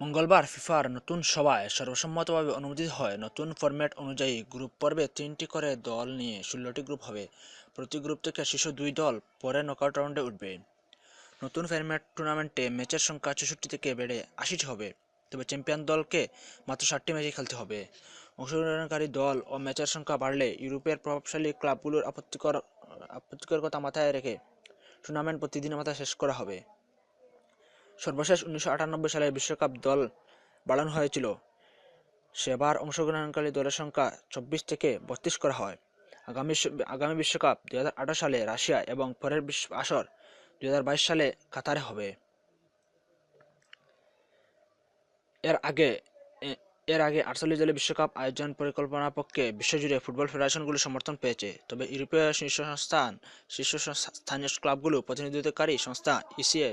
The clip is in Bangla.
মঙ্গলবার ফিফার নতুন সভায় সর্বসম্মতভাবে অনুমোদিত হয়। নতুন ফরম্যাট অনুযায়ী গ্রুপ পর্বে তিনটি করে দল নিয়ে ষোলোটি গ্রুপ হবে। প্রতি গ্রুপ থেকে শীর্ষ দুই দল পরে নকআউট রাউন্ডে উঠবে। নতুন ফরম্যাট টুর্নামেন্টে ম্যাচের সংখ্যা চৌষট্টি থেকে বেড়ে আশিটি হবে। তবে চ্যাম্পিয়ন দলকে মাত্র ষাটটি ম্যাচে খেলতে হবে। অংশগ্রহণকারী দল ও ম্যাচের সংখ্যা বাড়লে ইউরোপের প্রভাবশালী ক্লাবগুলোর আপত্তিকর আপত্তিকর কথা মাথায় রেখে টুর্নামেন্ট প্রতিদিনের মাথায় শেষ করা হবে। সর্বশেষ উনিশশো আটানব্বই সালে বিশ্বকাপ দল বাড়ানো হয়েছিল। সেবার অংশগ্রহণকারী দলের সংখ্যা চব্বিশ থেকে বত্রিশ করা হয়। আগামী আগামী বিশ্বকাপ দুই হাজার আঠারো সালে রাশিয়া এবং পরের বিশ্ব আসর দুই হাজার বাইশ সালে কাতারে হবে। এর আগে এর আগে আটচল্লিশ দলের বিশ্বকাপ আয়োজন পরিকল্পনার পক্ষে বিশ্বজুড়ে ফুটবল ফেডারেশনগুলো সমর্থন পেয়েছে। তবে ইউরোপীয় শীর্ষ সংস্থান, শীর্ষ স্থানীয় ক্লাবগুলো প্রতিনিধিত্বকারী সংস্থা ইসিএ